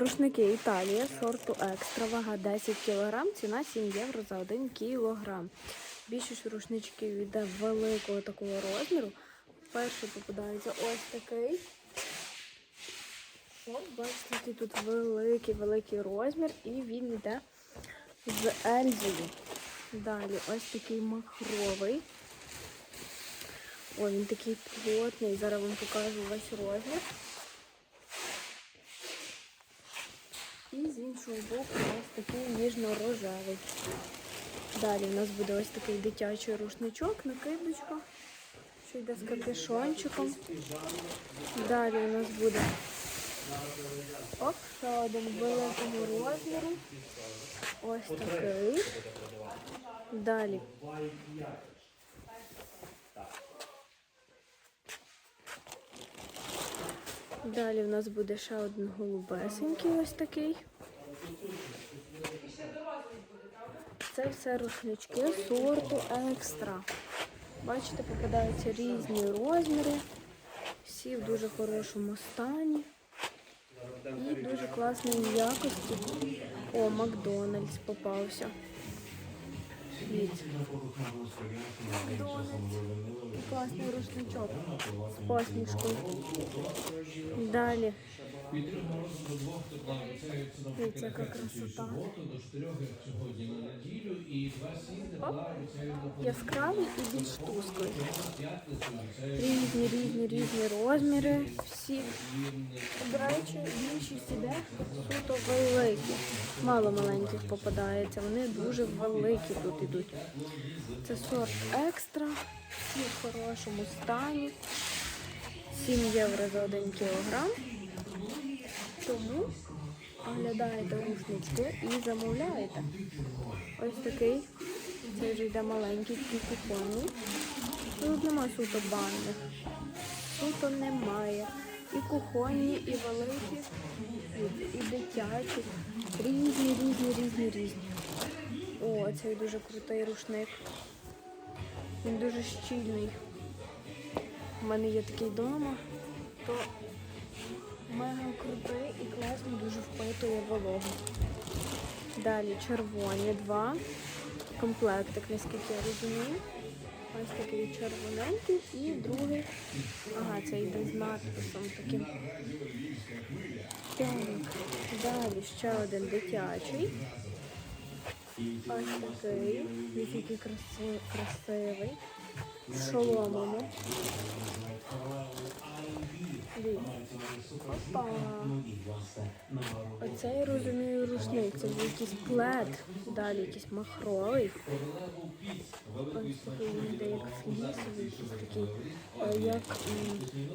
Рушники Італія сорту екстра, вага 10 кг, ціна 7 євро за 1 кг. Більшість рушничків йде великого такого розміру. Перший попадається ось такий. От, бачите, який тут великий великий розмір, і він йде з Ельзою. Далі ось такий махровий. Ой, він такий плотний. Зараз вам покажу весь розмір. І з іншого боку ось такий ніжно-рожевий. Далі у нас буде ось такий дитячий рушничок, накидочка, що йде з капюшончиком. Далі у нас буде оп, ще один великого розміру. Ось такий. Далі. Далі в нас буде ще один голубесенький ось такий. Це все рушнички сорту екстра. Бачите, попадаються різні розміри, всі в дуже хорошому стані і дуже класної якості. О, Макдональдс попався. Макдональдс. Класний рушничок з посмішкою. Далі. Дивіться, яка красота. Оп. Яскравий і більш тусклий. Різні, різні, різні розміри. Всі. До речі, більшість іде суто великі. Мало маленьких попадається. Вони дуже великі тут ідуть. Це сорт екстра. Всі в хорошому стані. 7 євро за 1 кілограм. Тому оглядаєте рушнички і замовляєте. Ось такий. Це вже йде маленький, купонний. Тут нема суто банних. Суто немає. І кухонні, і великі, і дитячі. Різні, різні, різні, різні. О, цей дуже крутий рушник. Він дуже щільний. У мене є такий вдома, то мега крутий і класно дуже впитує вологу. Далі червоні два. Комплектик, наскільки я розумію. Ось такий червоненький і другий. Ага, це йде з надписом таким. Так, далі ще один дитячий. Ось такий. Дивіться, який красивий. В шоломому. Опа. Оце я розумію рушник. Це вже якийсь плед. Далі якийсь махровий. Він як флісовий, такий, е, як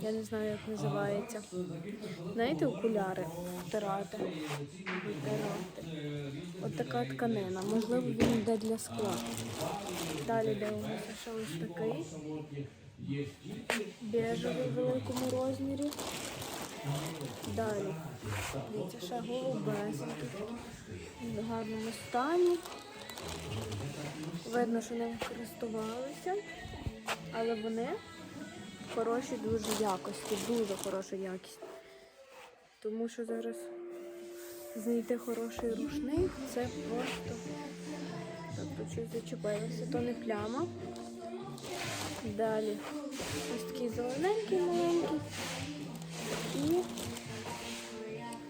я не знаю, як називається. Знаєте, окуляри втирати. Втирати. От така тканина. Можливо, він йде для скла. Далі дивимося, що ось такий. Бежевий в великому розмірі. Далі. Дивіться, ще голубесенький. В гарному стані. Видно, що ним користувалися, але вони хороші дуже якості, дуже хороша якість. Тому що зараз знайти хороший рушник це просто тобто щось зачепилося, то не пляма. Далі ось такий зелененький маленький. І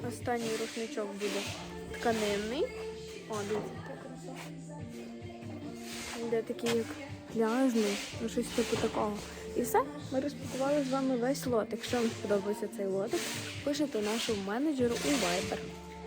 останній рушничок буде тканинний. О, дивіться. Де такий як пляжний, ну щось типу такого. І все, ми розпакували з вами весь лот. Якщо вам сподобався цей лотик, пишете нашому менеджеру у Viber.